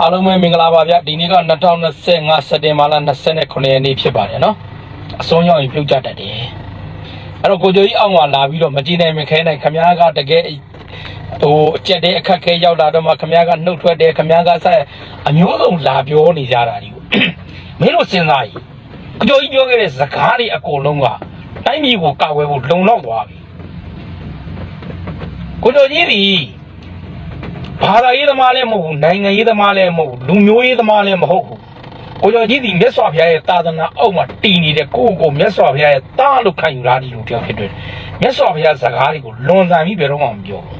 အားလုံးပဲမင်္ဂလာပါဗျဒီနေ့က2025စက်တင်ဘာလ29ရက်နေ့ဖြစ်ပါတယ်နော်အစွန်းရောက်ရင်ပြုတ်ကြတတ်တယ်အဲ့တော့ကိုကျော်ကြီးအောက်မှာလာပြီးတော့မကြည့်နိုင်မခဲနိုင်ခမားကတကယ်ဟိုအကျက်တဲ့အခက်ခဲရောက်လာတော့မှခမားကနှုတ်ထွက်တယ်ခမားကဆက်အမျိုးစုံလာပြောနေကြတာဒီကိုမင်းတို့စဉ်းစားကြည့်ကိုကျော်ကြီးပြောခဲ့တဲ့စကားတွေအကုန်လုံးကတိုင်းပြည်ကိုကာကွယ်ဖို့လုံလောက်သွားပြီကိုကျော်ကြီးဒီ ဘာသာရေးသမားလည်းမဟုတ်ဘူးနိုင်ငံရေးသမားလည်းမဟုတ်ဘူးလူမျိုးရေးသမားလည်းမဟုတ်ဘူးကိုကျော်ကြီးဒီမြတ်စွာဘုရားရဲ့တာသနာအောက်မှာတည်နေတဲ့ကိုယ့်ကိုယ်မြတ်စွာဘုရားရဲ့တာလို့ခံယူလာတဲ့လူတစ်ယောက်ဖြစ်တယ်မြတ်စွာဘုရားစကားတွေကိုလွန်ဆန်ပြီးဘယ်တော့မှမပြောဘူး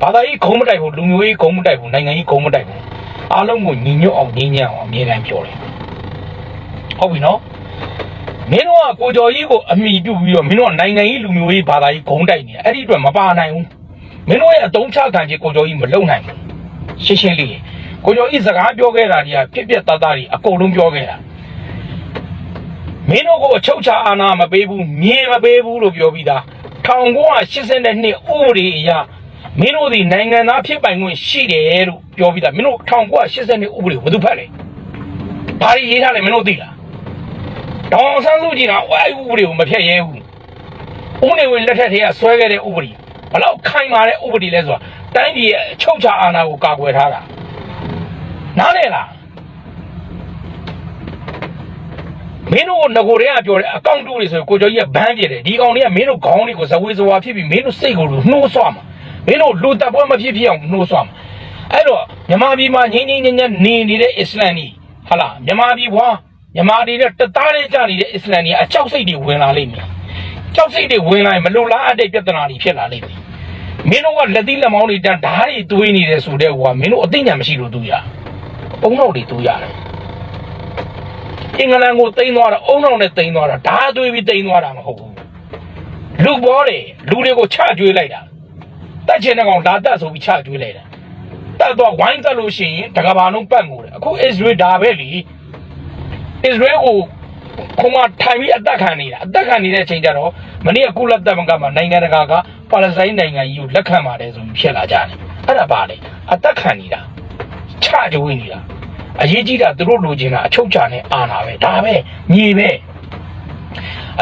ဘာသာရေးခုံးမတိုက်ဘူးလူမျိုးရေးခုံးမတိုက်ဘူးနိုင်ငံရေးခုံးမတိုက်ဘူးအားလုံးကိုညီညွတ်အောင်ညီညံ့အောင်အမြဲတမ်းပြောတယ်ဟုတ်ပြီနော်မင်းတို့ကကိုကျော်ကြီးကိုအမိပြုတ်ပြီးတော့မင်းတို့ကနိုင်ငံရေးလူမျိုးရေးဘာသာရေးခုံးတိုက်နေတာအဲ့ဒီအတွက်မပါနိုင်ဘူး မင်းတို့ရဲ့အတုံးချခံခြင်းကိုကျော်ကြီးမလုံနိုင်ဘူးရှင်းရှင်းလေးကိုကျော်ကြီးစကားပြောခဲ့တာတွေကပြက်ပြက်သားသားတွေအကုန်လုံးပြောခဲ့တာမင်းတို့ကိုအချုပ်ချအာဏာမပေးဘူးမြေမပေးဘူးလို့ပြောပြီးသား1982ဥပဒေအရမင်းတို့ဒီနိုင်ငံသားဖြစ်ပိုင်ခွင့်ရှိတယ်လို့ပြောပြီးသားမင်းတို့1982ဥပဒေဘယ်သူဖတ်လဲဘာတွေရေးထားလဲမင်းတို့သိလားဒေါအောင်ဆန်းစုကြည်ကအဲ့ဒီဥပဒေကိုမဖျက်ရဲဘူးဥပဒေဝင်လက်ထက်ထဲကဆွဲခဲ့တဲ့ဥပဒေ ဘလောက်ခိုင်မာတဲ့ဥပဒေလဲဆိုတာတိုင်းပြည်ရဲ့အချုပ်ချာအာဏာကိုကာကွယ်ထားတာနားလည်လားမင်းတို့ငကိုတွေကပြောတယ်အကောင့်တူတွေဆိုကိုကျော်ကြီးကဘန်းပြတယ်ဒီကောင်တွေကမင်းတို့ခေါင်းတွေကိုဇဝေဇဝါဖြစ်ပြီးမင်းတို့စိတ်ကိုနှိုးဆွမှာမင်းတို့လူတပ်ပွဲမဖြစ်ဖြစ်အောင်နှိုးဆွမှာအဲ့တော့မြန်မာပြည်မှာငင်းငင်းညံ့ညံ့နေနေတဲ့အစ္စလမ်ကြီးဟာလားမြန်မာပြည်ဘွားမြန်မာပြည်နဲ့တသားလေးကြနေတဲ့အစ္စလမ်ကြီးအကြောက်စိတ်တွေဝင်လာလိမ့်မယ် ကြောက်စိတ်တွေဝင်လာရင်မလိုလားအပ်တဲ့ပြဿနာတွေဖြစ်လာလိမ့်မယ်မင်းတို့ကလက်သီးလက်မောင်းတွေတန်းဓာတ်တွေတွေးနေတယ်ဆိုတဲ့ဟိုကမင်းတို့အသိဉာဏ်မရှိလို့သူရအုံနောက်တွေသူရတယ်အင်္ဂလန်ကိုတိန်းသွားတာအုံနောက်နဲ့တိန်းသွားတာဓာတ်တွေးပြီးတိန်းသွားတာမဟုတ်ဘူးလူဘောတယ်လူတွေကိုချကျွေးလိုက်တာတတ်ချင်တဲ့ကောင်လာတတ်ဆိုပြီးချကျွေးလိုက်တာတတ်တော့ဝိုင်းတက်လို့ရှိရင်တကဘာလုံးပတ်ငိုတယ်အခုအစ္စရေးဒါပဲလေအစ္စရေးကို ခုမှထိုင်ပြီးအသက်ခံနေတာအသက်ခံနေတဲ့အချိန်ကျတော့မနေ့ကကုလသမဂ္ဂမှာနိုင်ငံတကာကပါလက်စတိုင်းနိုင်ငံကြီးကိုလက်ခံပါတယ်ဆိုပြီးဖြစ်လာကြတယ်အဲ့ဒါပါလေအသက်ခံနေတာချကြွေးနေတာအရေးကြီးတာသူတို့လိုချင်တာအချုပ်ချာနဲ့အာဏာပဲဒါပဲမြေပဲ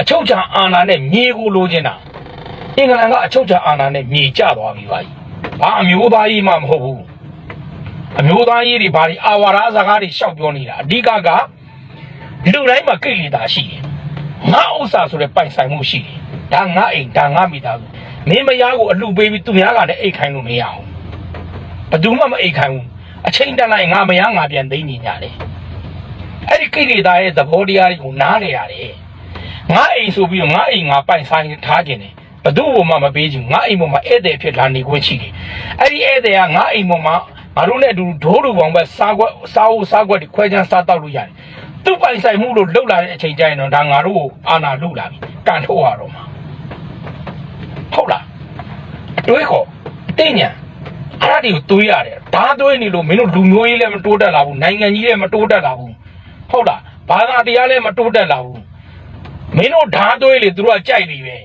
အချုပ်ချာအာဏာနဲ့မြေကိုလိုချင်တာအင်္ဂလန်ကအချုပ်ချာအာဏာနဲ့မြေကျသွားပြီပါကြီးဘာအမျိုးသားကြီးမှမဟုတ်ဘူးအမျိုးသားကြီးတွေဘာတွေအာဝါဒစကားတွေရှောက်ပြောနေတာအဓိကက လူတိုင်းမှာကိလေသာရှိတယ်ငါဥစ္စာဆိုတဲ့ပိုင်ဆိုင်မှုရှိတယ်ဒါငါအိမ်ဒါငါမိသားစုမင်းမယားကိုအလှပေးပြီးသူများကလည်းအိတ်ခိုင်းလို့မရအောင်ဘယ်သူမှမအိတ်ခိုင်းဘူးအချိန်တက်လိုက်ငါမယားငါပြန်သိနေကြတယ်အဲ့ဒီကိလေသာရဲ့သဘောတရားတွေကိုနားလေရတယ်ငါအိမ်ဆိုပြီးတော့ငါအိမ်ငါပိုင်ဆိုင်ထားခြင်းတယ်ဘယ်သူ့ဘုံမှမပေးချင်ဘူးငါအိမ်ပေါ်မှာဧည့်သည်ဖြစ်လာနေခွင့်ရှိတယ်အဲ့ဒီဧည့်သည်ကငါအိမ်ပေါ်မှာငါတို့နဲ့အတူဒိုးလူပေါင်းပဲစားကွက်စားဦးစားကွက်တွေခွဲချမ်းစားတော့လို့ရတယ် သူ့ပိုင်ဆိုင်မှုလို့လှုပ်လာတဲ့အချိန်ကျရင်တော့ဒါငါတို့ကိုအာနာလှုပ်လာပြီကန်ထုတ်ရတော့မှာဟုတ်လားအတွေးခေါ်အသိဉာဏ်အဲ့ဒါတွေကိုတွေးရတယ်ဒါတွေးနေလို့မင်းတို့လူမျိုးရေးလည်းမတိုးတက်လာဘူးနိုင်ငံကြီးလည်းမတိုးတက်လာဘူးဟုတ်လားဘာသာတရားလည်းမတိုးတက်လာဘူးမင်းတို့ဓာတ်တွေးလေသူတို့ကကြိုက်နေပဲ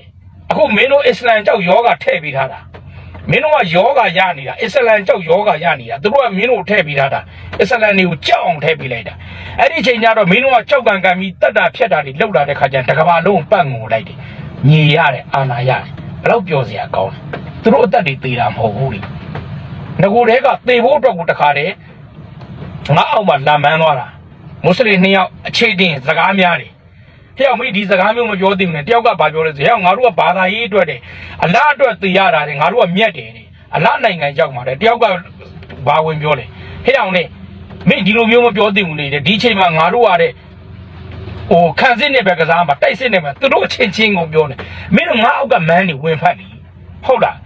အခုမင်းတို့အစ္စလမ်ကြောက်ယောဂထည့်ပေးထားတာ မင်းတို့ကယောဂရနေတာအစ္စလမ်ကြောက်ယောဂရနေတာသူတို့ကမင်းတို့ထည့်ပေးထားတာအစ္စလမ်တွေကိုကြောက်အောင်ထည့်ပေးလိုက်တာအဲ့ဒီအချိန်ကျတော့မင်းတို့ကကြောက်ကန်ကန်ပြီးတတ်တာဖြတ်တာတွေလောက်လာတဲ့ခါကျရင်တကဘာလုံးကိုပတ်ငိုလိုက်တယ်ညီရတယ်အာနာရတယ်ဘယ်တော့ပြောစရာကောင်းလဲသူတို့အသက်တွေသေးတာမဟုတ်ဘူးလေငကိုတဲကသေဖို့အတွက်ကိုတခါတည်းငါအောက်မှာလာမန်းသွားတာမွတ်စလင်နှစ်ယောက်အခြေတင်စကားများတယ် ဖျောက်မိဒီစကားမျိုးမပြောသေးဘူးနဲ့တယောက်ကဘာပြောလဲဆိုဟဲ့ငါတို့ကဘာသာရေးအတွက်တယ်အလားအတွက်သိရတာတယ်ငါတို့ကမြက်တယ်တဲ့အလားနိုင်ငံကြောက်မှာတယ်တယောက်ကဘာဝင်ပြောလဲဟဲ့အောင်နဲ့မင်းဒီလိုမျိုးမပြောသင့်ဘူးလေတဲ့ဒီချိန်မှာငါတို့ကတဲ့ဟိုခံစစ်နဲ့ပဲကစားမှာတိုက်စစ်နဲ့ပဲသူတို့အချင်းချင်းကိုပြောနေမင်းတို့ငါအောက်ကမန်းနေဝင်ဖတ်နေဟုတ်လား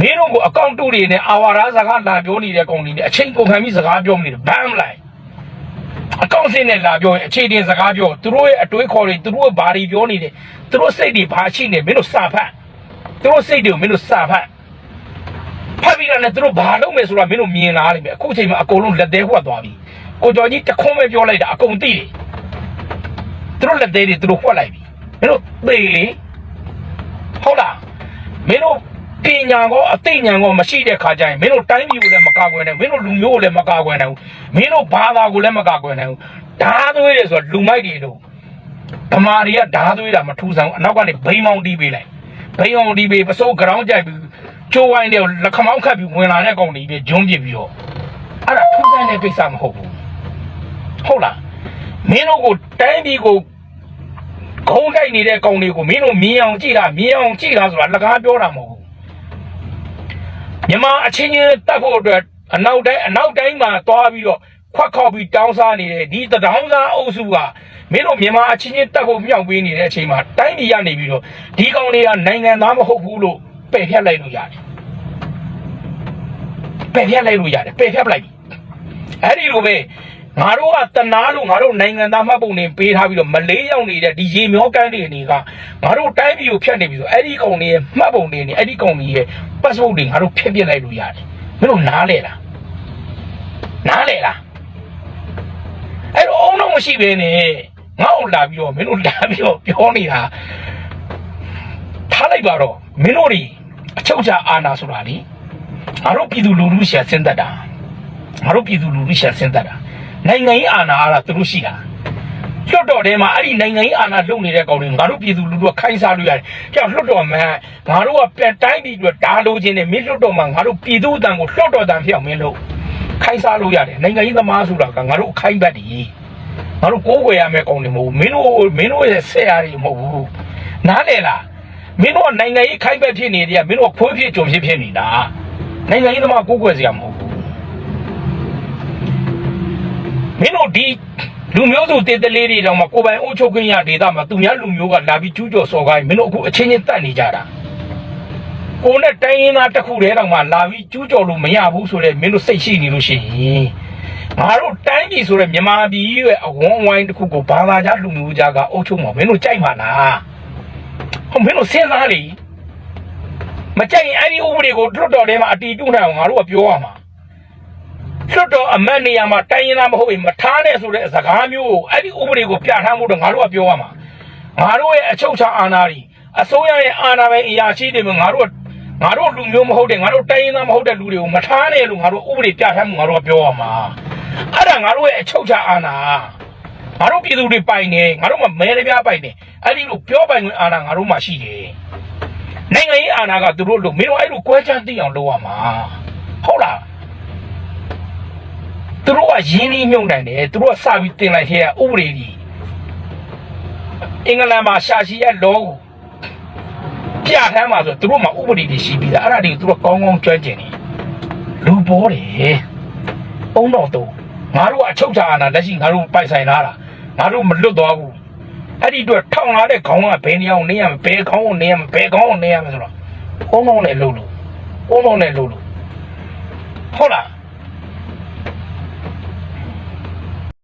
မင်းတို့ကိုအကောင့်တူတွေနဲ့အာဝါဒစကားလာပြောနေတဲ့ကောင်တွေနဲ့အချိန်ကုန်ခံပြီးစကားပြောနေတယ်ဘမ်းမလိုက် အကောင့်စစ်နဲ့လာပြောရင်အခြေတင်စကားပြောသူတို့ရဲ့အတွေးခေါ်တွေသူတို့ဘာတွေပြောနေတယ်သူတို့စိတ်တွေဘာရှိနေမင်းတို့စာဖတ်သူတို့စိတ်တွေကိုမင်းတို့စာဖတ်ဖတ်ပြီးတော့လည်းသူတို့ဘာလုပ်မယ်ဆိုတာမင်းတို့မြင်လာလိမ့်မယ်အခုချိန်မှာအကုန်လုံးလက်သေးဝတ်သွားပြီကိုကျော်ကြီးတခွန်းပဲပြောလိုက်တာအကုန်သိတယ်သူတို့လက်သေးတွေသူတို့ဝှက်လိုက်ပြီမင်းတို့သိလေဟုတ်လားမင်းတို့ ပညာကောအသိဉာဏ်ကောမရှိတဲ့ခါကျရင်မင်းတို့တိုင်းပြည်ကိုလည်းမကာကွယ်နိုင်ဘူးမင်းတို့လူမျိုးကိုလည်းမကာကွယ်နိုင်ဘူးမင်းတို့ဘာသာကိုလည်းမကာကွယ်နိုင်ဘူးဓာသွေးတွေဆိုတော့လူမိုက်တွေတို့ဗမာတွေကဓာသွေးတာမထူးဆန်းဘူးအနောက်ကနေဘိန်းမောင်းတီးပေးလိုက်ဘိန်းမောင်းတီးပေးပစိုး ground ကြိုက်ပြီးကျိုးဝိုင်းတဲ့လက်ခမောင်းခတ်ပြီးဝင်လာတဲ့ကောင်တွေပြဂျွန်းပြစ်ပြီးတော့အဲ့ဒါထူးဆန်းတဲ့ကိစ္စမဟုတ်ဘူးဟုတ်လားမင်းတို့ကိုတိုင်းပြည်ကိုဂုံးတိုက်နေတဲ့ကောင်တွေကိုမင်းတို့မြင်အောင်ကြည့်တာမြင်အောင်ကြည့်တာဆိုတာလကားပြောတာမဟုတ်ဘူး မြန်မာအချင်းချင်းတတ်ဖို့အတွက်အနောက်တိုင်းအနောက်တိုင်းမှာသွားပြီးတော့ခွက်ခေါက်ပြီးတောင်းစားနေတဲ့ဒီတထောင်သားအုပ်စုကမင်းတို့မြန်မာအချင်းချင်းတတ်ဖို့မြောက်ပေးနေတဲ့အချိန်မှာတိုင်းပြည်ကနေပြီးတော့ဒီကောင်တွေကနိုင်ငံသားမဟုတ်ဘူးလို့ပယ်ဖြတ်လိုက်လို့ရတယ်ပယ်ဖြတ်လိုက်လို့ရတယ်ပယ်ဖြတ်ပလိုက်ပြီအဲ့ဒီလိုပဲ ငါတို့ကတနာလို့ငါတို့နိုင်ငံသားမှတ်ပုံနေပေးထားပြီးတော့မလေးရောက်နေတဲ့ဒီရေမျောကန်းတွေနေကငါတို့တိုင်းပြည်ကိုဖျက်နေပြီဆိုအဲ့ဒီကောင်တွေရဲ့မှတ်ပုံတွေနေအဲ့ဒီကောင်တွေရဲ့ passport တွေငါတို့ဖျက်ပြစ်လိုက်လို့ရတယ်မင်းတို့နားလဲလားနားလဲလားအဲ့တော့အုံတော့မရှိဘဲနဲ့ငါ့ကိုလာပြီးတော့မင်းတို့လာပြီးတော့ပြောနေတာထားလိုက်ပါတော့မင်းတို့တွေအချုပ်ချာအာဏာဆိုတာလေငါတို့ပြည်သူလူထုရှာစဉ်းသက်တာငါတို့ပြည်သူလူထုရှာစဉ်းသက်တာ နိုင်ငံရေးအာဏာအားလားသူတို့ရှိတာလွတ်တော်ထဲမှာအဲ့ဒီနိုင်ငံရေးအာဏာလုပ်နေတဲ့ကောင်တွေငါတို့ပြည်သူလူထုကခိုင်းစားလို့ရတယ်။ကြောက်လွတ်တော်မှာငါတို့ကပြန်တိုင်းပြည်အတွက်ဓာလိုခြင်းနဲ့မင်းလွတ်တော်မှာငါတို့ပြည်သူအတန်ကိုလွတ်တော်တန်ဖြစ်အောင်မင်းလို့ခိုင်းစားလို့ရတယ်။နိုင်ငံရေးသမားဆိုတာကငါတို့အခိုင်းဘက်တည်းငါတို့ကိုးကွယ်ရမယ့်ကောင်တွေမဟုတ်ဘူး။မင်းတို့မင်းတို့ရဲ့ဆက်ရတွေမဟုတ်ဘူး။နားလေလားမင်းတို့ကနိုင်ငံရေးခိုင်းဘက်ဖြစ်နေတယ်ကမင်းတို့ကဖွေးဖြစ်ကြုံဖြစ်ဖြစ်နေတာ။နိုင်ငံရေးသမားကိုးကွယ်စရာမဟုတ်ဘူး။ မင်းတို့ဒီလူမျိုးစုတေးတလေးတွေတော့မှကိုယ်ပိုင်အုပ်ချုပ်ခွင့်ရဒေသမှာသူများလူမျိုးကလာပြီးကျူးကျော်စော်ကားရင်မင်းတို့အခုအချင်းချင်းတက်နေကြတာကိုယ်နဲ့တိုင်းရင်းသားတစ်ခုတည်းတော့မှလာပြီးကျူးကျော်လို့မရဘူးဆိုတော့မင်းတို့စိတ်ရှိနေလို့ရှိရင်ငါတို့တိုင်းပြည်ဆိုတဲ့မြန်မာပြည်ရဲ့အဝန်းအဝိုင်းတစ်ခုကိုဘာသာကြားလူမျိုးကြားကအုပ်ချုပ်မှာမင်းတို့ကြိုက်ပါလားဟုတ်မင်းတို့စဉ်းစားလေမကြိုက်ရင်အဲ့ဒီဥပဒေကိုတွတ်တော်ထဲမှာအတီးတူးနိုင်အောင်ငါတို့ကပြောရမှာ လွတ်တော်အမတ်နေရာမှာတိုင်းရင်းသားမဟုတ်ရင်မထားနဲ့ဆိုတဲ့စကားမျိုးကိုအဲ့ဒီဥပဒေကိုပြဋ္ဌာန်းဖို့တော့ငါတို့ကပြောရမှာငါတို့ရဲ့အချုပ်ချာအာဏာတွေအစိုးရရဲ့အာဏာပိုင်အရာရှိတွေမှာငါတို့ကငါတို့လူမျိုးမဟုတ်တဲ့ငါတို့တိုင်းရင်းသားမဟုတ်တဲ့လူတွေကိုမထားနဲ့လို့ငါတို့ဥပဒေပြဋ္ဌာန်းမှုငါတို့ကပြောရမှာအဲ့ဒါငါတို့ရဲ့အချုပ်ချာအာဏာငါတို့ပြည်သူတွေပိုင်နေငါတို့မှမဲရပြပိုင်နေအဲ့ဒီလိုပြောပိုင်ခွင့်အာဏာငါတို့မှရှိတယ်နိုင်ငံရေးအာဏာကသူတို့လို့မင်းတို့အဲ့လိုကွဲချမ်းသိအောင်လုပ်ရမှာဟုတ်လား သူတို့ကရင်းနှီးမြုံနိုင်တယ်သူတို့ကစပြီးတင်လိုက်ခဲ့ရဥပဒေကြီးအင်္ဂလန်မှာရှာရှိရဲ့လောကိုပြဋ္ဌာန်းမှာဆိုသူတို့မှာဥပဒေတွေရှိပြီးသားအဲ့ဒါတွေကိုသူတို့ကောင်းကောင်းကျွမ်းကျင်တယ်လူပေါ်တယ်အုံတော်တော့ငါတို့ကအချုပ်ချာအာဏာလက်ရှိငါတို့ပိုင်ဆိုင်လာတာငါတို့မလွတ်သွားဘူးအဲ့ဒီအတွက်ထောင်လာတဲ့ခေါင်းကဘယ်နေအောင်နေရမလဲဘယ်ခေါင်းကိုနေရမလဲဘယ်ခေါင်းကိုနေရမလဲဆိုတော့ကောင်းကောင်းနဲ့လှုပ်လို့ကောင်းကောင်းနဲ့လှုပ်လို့ဟုတ်လား